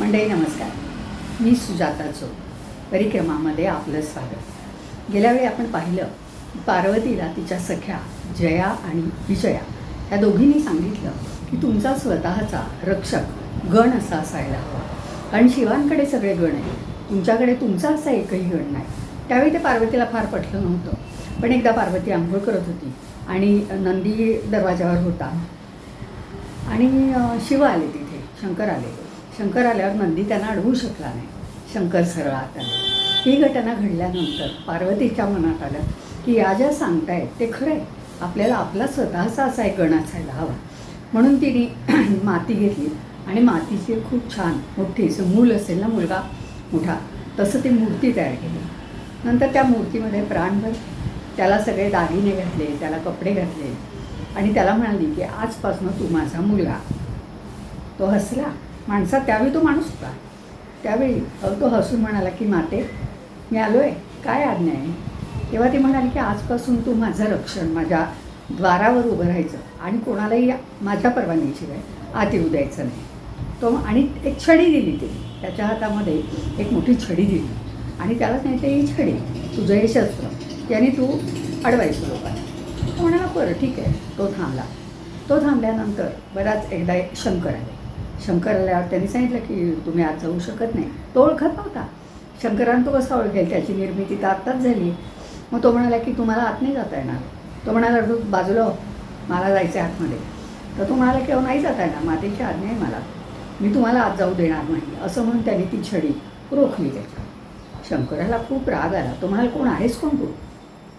मंडळी नमस्कार. मी सुजाता चो परिक्रमामध्ये आपलं स्वागत. गेल्यावेळी आपण पाहिलं पार्वतीला तिच्या सख्या जया आणि विजया या दोघींनी सांगितलं की तुमचा स्वतःचा रक्षक गण असा असायला हवा. कारण शिवांकडे सगळे गण आहेत. तुमच्याकडे तुमचा असा एकही गण नाही. त्यावेळी ते पार्वतीला फार पटलं नव्हतं. पण एकदा पार्वती आंघोळ करत होती आणि नंदी दरवाजावर होता. आणि शिव आले तिथे शंकर आले. शंकर आल्यावर नंदी त्यांना अडवू शकला नाही. शंकर सरळ आता ही घटना घडल्यानंतर पार्वतीच्या मनात आलं की या ज्या सांगतायत ते खरं आहे. आपल्याला आपला स्वतःचा असा एक गण असायला हवा. म्हणून तिने माती घेतली आणि मातीची खूप छान मोठी असं मूल असेल ना मुलगा मोठा तसं ती मूर्ती तयार केली. नंतर त्या मूर्तीमध्ये प्राणभर त्याला सगळे दागिने घातले त्याला कपडे घातले आणि त्याला म्हणाली की आजपासून तू माझा मुलगा. तो हसला. माणसा त्यावेळी तो माणूस होता. त्यावेळी तो हसून म्हणाला की माते मी आलो आहे काय आज्ञा आहे? तेव्हा ती म्हणाली की आजपासून तू माझं रक्षण माझ्या द्वारावर उभं राहायचं आणि कोणालाही माझ्या परवानगीशिवाय आत येऊ द्यायचं नाही. तो आणि एक छडी दिली ते. त्याच्या हातामध्ये एक मोठी छडी दिली. आणि त्याला सांगितलं ही छडी तुझं हे शस्त्र याने तू अडवायचं लोकांना. तो म्हणाला बरं ठीक आहे. तो थांबला. तो थांबल्यानंतर बराच एकदा एक शंकर आले. शंकर आल्यावर त्यांनी सांगितलं की तुम्ही आज जाऊ शकत नाही. तो ओळखत नव्हता. शंकरानं तो कसा ओळखेल? त्याची निर्मिती तर आत्ताच झाली मग तो म्हणाला की तुम्हाला आत नाही जाता येणार. तो म्हणाला "तू बाजूला हो. मला जायचं आहे आतमध्ये. तर तो म्हणाला की अहो नाही जाता येणार. मातेची आज्ञा आहे मला. मी तुम्हाला आत जाऊ देणार नाही. असं म्हणून त्याने ती छडी रोखली त्याच्या शंकराला खूप राग आला. तो म्हणाला कोण? आहेस कोण तू?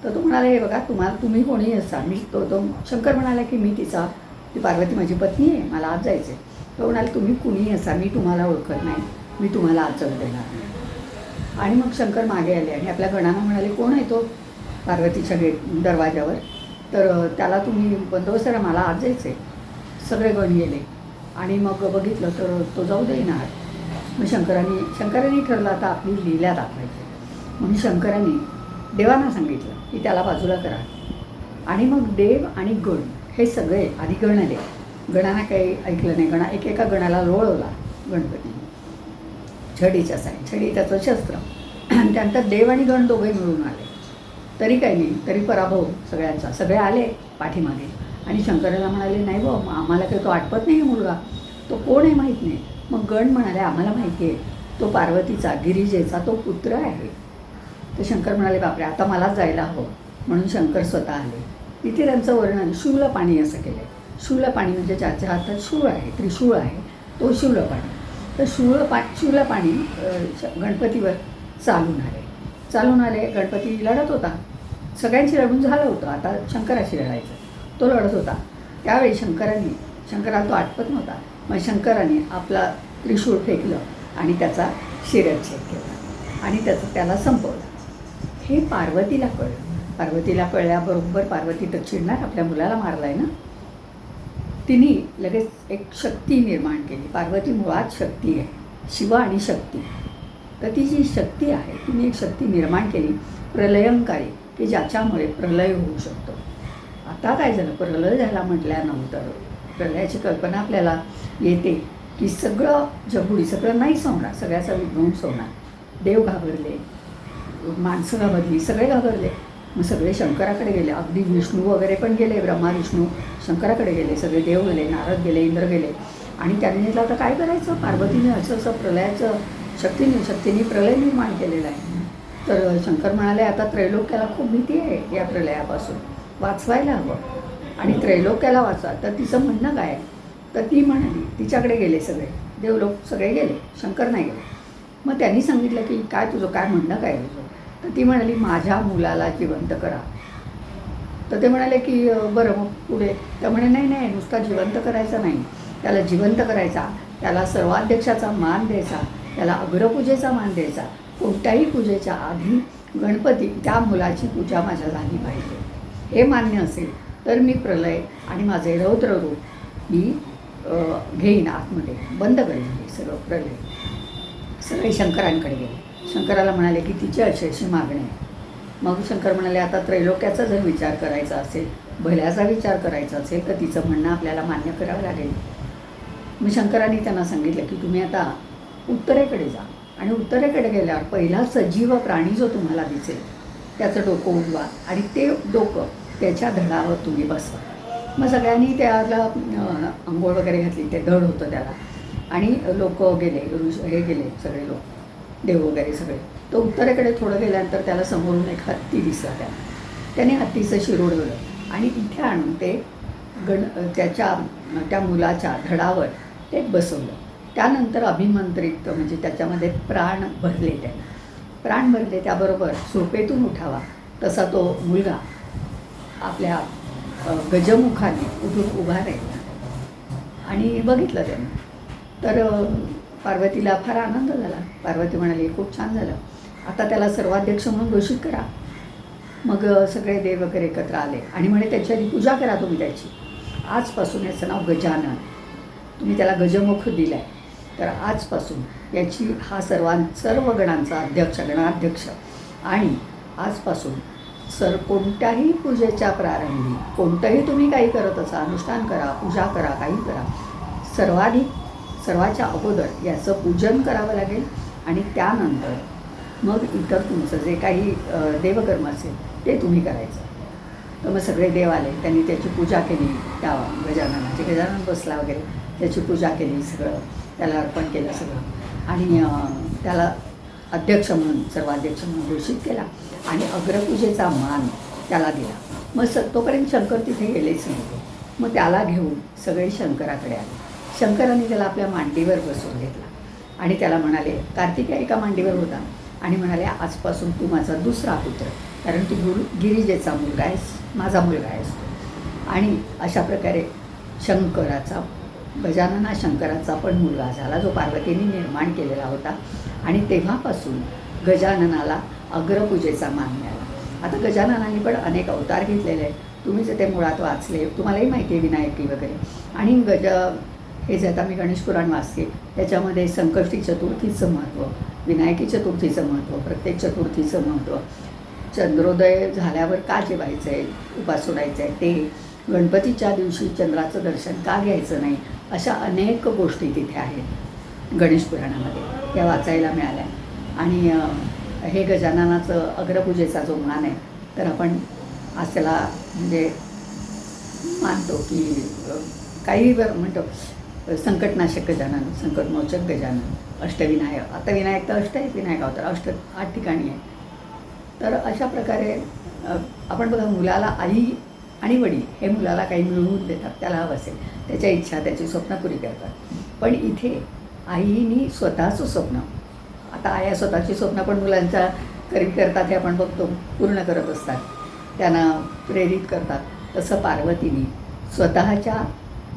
तर तो म्हणाला हे बघा तुम्हाला तुम्ही कोणीही असा मी तो तो शंकर म्हणाला की मी तिचा ती पार्वती माझी पत्नी आहे. मला आज जायचं आहे तो म्हणाल तुम्ही कुणी असा मी तुम्हाला ओळखत नाही. मी तुम्हाला आज देणार आणि मग शंकर मागे आले आणि आपल्या गणांना म्हणाले कोण आहे तो पार्वतीच्या गेट दरवाज्यावर? तर त्याला तुम्ही बंदोबस्त करा मला आज जायचं आहे सगळे गण गेले. आणि मग बघितलं तर तो जाऊ देणार मग शंकरांनी शंकरांनी ठरलं आता आपली लीला दाखवायची. म्हणून शंकरांनी देवांना सांगितलं की त्याला बाजूला करा. आणि मग देव आणि गण हे सगळे आधी गण आले. गणानं काही ऐकलं नाही. गणा एकेका गणाला लोळवला गणपती. छडीच्या साईड छडी त्याचं शस्त्र. त्यानंतर देव आणि गण दोघे मिळून आले. तरी काही नाही तरी पराभव सगळ्यांचा. सगळे आले पाठीमागे. आणि शंकराला म्हणाले नाही बा आम्हाला काही तो आठवत नाही मुलगा. तो कोण आहे माहीत नाही. मग गण म्हणाले आम्हाला माहिती आहे. तो पार्वतीचा गिरिजेचा तो पुत्र आहे. तर शंकर म्हणाले बापरे आता मलाच जायला हवं. म्हणून शंकर स्वतः आले. तिथे त्यांचं वर्णन शूल पाणी असं केलं शूलपाणी शूल पाणी म्हणजे ज्याच्या हातात शूळ आहे त्रिशूळ आहे तो शूलपाणी तर शूळ पा शूलपाणी श- गणपतीवर चालून आले. चालून आले गणपती लढत होता. सगळ्यांशी लढून झालं होतं. आता शंकराशी लढायचं. तो लढत होता. त्यावेळी शंकरांनी शंकराला तो आटपत नव्हता. मग शंकराने आपला त्रिशूळ फेकलं आणि त्याचा शिरच्छेद केला. आणि त्याचं त्याला संपवलं. हे पार्वतीला कळलं. पार्वतीला कळल्याबरोबर पार्वती तर चिडणार. आपल्या मुलाला मारलाय ना? तिने लगेच एक शक्ती निर्माण केली. पार्वती मुळात शक्ती आहे. शिव आणि शक्ती. तर ती जी शक्ती आहे तिने एक शक्ती निर्माण केली प्रलयंकारी की ज्याच्यामुळे प्रलय होऊ शकतो. आता काय झालं? प्रलय झाला म्हटल्यानंतर प्रलयाची कल्पना आपल्याला येते की सगळं जगुडी सगळं नाही होणार सगळ्याचा विध्वंस होणार. देव घाबरले माणसं घाबरली सगळे घाबरले. मग सगळे शंकराकडे गेले. अगदी विष्णू वगैरे पण गेले ब्रह्मा विष्णू शंकराकडे गेले. सगळे देव गेले नारद गेले इंद्र गेले. आणि त्यांनी म्हटलं आता काय करायचं? पार्वतीने असं असं प्रलयाचं शक्तीने शक्तीने प्रलय निर्माण केलेला आहे. तर शंकर म्हणाले आता त्रैलोक्याला खूप भीती आहे या प्रलयापासून. वाचवायला हवं. आणि त्रैलोक्याला वाचवा. तर तिचं म्हणणं काय? आहे तर ती म्हणाली तिच्याकडे गेले सगळे. देवलोक सगळे गेले. शंकर नाही गेले. मग त्यांनी सांगितलं की काय तुझं काय म्हणणं काय तुझं? तर ती म्हणाली माझ्या मुलाला जिवंत करा. तर ते म्हणाले की बरं मग पुढे. तर म्हणे नाही नाही नुसता जिवंत करायचा नाही. त्याला जिवंत करायचा. त्याला सर्वाध्यक्षाचा मान द्यायचा. त्याला अग्रपूजेचा मान द्यायचा. कोणत्याही पूजेच्या आधी गणपती त्या मुलाची पूजा माझ्या झाली पाहिजे. हे मान्य असेल तर मी प्रलय आणि माझे रौद्र रूप मी घेईन आतमध्ये. बंद करेन सर्व सगळं प्रलय. सगळे शंकरांकडे गेले. शंकराला म्हणाले की तिची अशी अशी मागणी आहे. मग शंकर म्हणाले आता त्रैलोक्याचा जर विचार करायचा असेल भल्याचा विचार करायचा असेल तर तिचं म्हणणं आपल्याला मान्य करावं लागेल. मी शंकरांनी त्यांना सांगितलं की तुम्ही आता उत्तरेकडे जा. आणि उत्तरेकडे गेल्यावर पहिला सजीव प्राणी जो तुम्हाला दिसेल त्याचं डोकं उडवा आणि ते डोकं त्याच्या धडावर तुम्ही बसवा मग सगळ्यांनी त्याला अंघोळ आंघोळ वगैरे घातली ते धड होतं त्याला. आणि लोक गेले ऋष हे गेले सगळे लोक. देव वगैरे सगळे. तो उत्तरेकडे थोडं गेल्यानंतर त्याला समोरून एक हत्ती दिसला त्याला. त्याने हत्तीचं शिरोडवलं आणि इथे आणून ते गण त्याच्या त्या मुलाच्या धडावर ते बसवलं. त्यानंतर अभिमंत्रित म्हणजे त्याच्यामध्ये प्राण भरले त्याने प्राण भरले त्याबरोबर झोपेतून उठावा. तसा तो मुलगा आपल्या गजमुखाने उठून उभा राहिला. आणि बघितलं त्याने. तर पार्वतीला फार आनंद झाला. पार्वती म्हणाली खूप छान झालं. आता त्याला सर्वाध्यक्ष म्हणून घोषित करा. मग सगळे देव वगैरे एकत्र आले आणि म्हणे त्याची आधी पूजा करा तुम्ही त्याची. आजपासून याचं नाव गजानन. तुम्ही त्याला गजमुख दिलं आहे तर आजपासून याची हा सर्वां सर्व गणांचा अध्यक्ष गणाध्यक्ष. आणि आजपासून सर कोणत्याही पूजेच्या प्रारंभी कोणतंही तुम्ही काही करत असा अनुष्ठान करा पूजा करा काही करा सर्वाधिक सर्वाच्या अगोदर याचं पूजन करावं लागेल आणि त्यानंतर मग इतर तुमचं जे काही देवकर्म असेल ते तुम्ही करायचं. तर मग सगळे देव आले त्यांनी त्याची पूजा केली त्या गजाननाची गजानन बसला वगैरे त्याची पूजा केली सगळं त्याला अर्पण केलं सगळं. आणि त्याला अध्यक्ष म्हणून सर्वाध्यक्ष म्हणून घोषित केला आणि अग्रपूजेचा मान त्याला दिला. मग स तोपर्यंत शंकर तिथे गेलेच नव्हते. मग त्याला घेऊन सगळे शंकराकडे आले. शंकरांनी त्याला आपल्या मांडीवर बसवून घेतला. आणि त्याला म्हणाले कार्तिक एका मांडीवर होता. आणि म्हणाले आजपासून तू माझा दुसरा पुत्र कारण तू गुरु गिरिजेचा मुलगा आहेस माझा मुलगा आहेस आणि अशा प्रकारे शंकराचा गजानना शंकराचा पण मुलगा झाला जो पार्वतीने निर्माण केलेला होता. आणि तेव्हापासून गजाननाला अग्रपूजेचा मान मिळाला. आता गजाननाने पण अनेक अवतार घेतलेले आहेत. तुम्ही जे ते मुळात वाचले तुम्हालाही माहिती आहे विनायकी वगैरे. आणि गज हे जे आता मी गणेश पुराण वाचते त्याच्यामध्ये संकष्टी चतुर्थीचं महत्त्व विनायकी चतुर्थीचं महत्त्व प्रत्येक चतुर्थीचं महत्त्व चंद्रोदय झाल्यावर का जेवायचं आहे उपास सोडायचं आहे ते गणपतीच्या दिवशी चंद्राचं दर्शन का घ्यायचं नाही अशा अनेक गोष्टी तिथे आहेत गणेश पुराणामध्ये. त्या वाचायला मिळाल्या. आणि हे गजाननाचं अग्रपूजेचा जो मान आहे तर आपण आज त्याला म्हणजे मानतो की काही म्हणतो संकटनाशक गजानन संकटमोचक गजानन अष्टविनायक. आता विनायक तर अष्ट आहेत विनायक अवतार अष्ट आठ ठिकाणी आहे तर अशा प्रकारे आपण बघा मुलाला आई आणि वडील हे मुलाला काही मिळवून देतात त्याला हवं असेल. त्याच्या इच्छा त्याची स्वप्न पुरी करतात. पण इथे आईनी स्वतःचं स्वप्न आता आया स्वतःची स्वप्न पण मुलांच्या करी करतात हे आपण बघतो पूर्ण करत असतात. त्यांना प्रेरित करतात. तसं पार्वतीने स्वतःच्या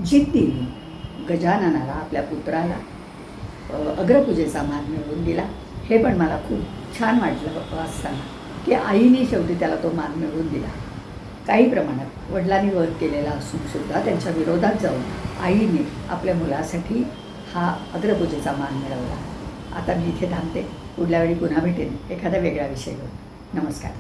जिद्दीने गजाननाला आपल्या पुत्राला अग्रपूजेचा मान मिळवून दिला. हे पण मला खूप छान वाटलं वाचताना की आईने शेवटी त्याला तो मान मिळवून दिला. काही प्रमाणात वडिलांनी वध केलेला असून सुद्धा त्यांच्या विरोधात जाऊन आईने आपल्या मुलासाठी हा अग्रपूजेचा मान मिळवला. आता मी इथे थांबते. पुढल्या वेळी पुन्हा भेटेन एखादा वेगळा विषय घेऊन. नमस्कार.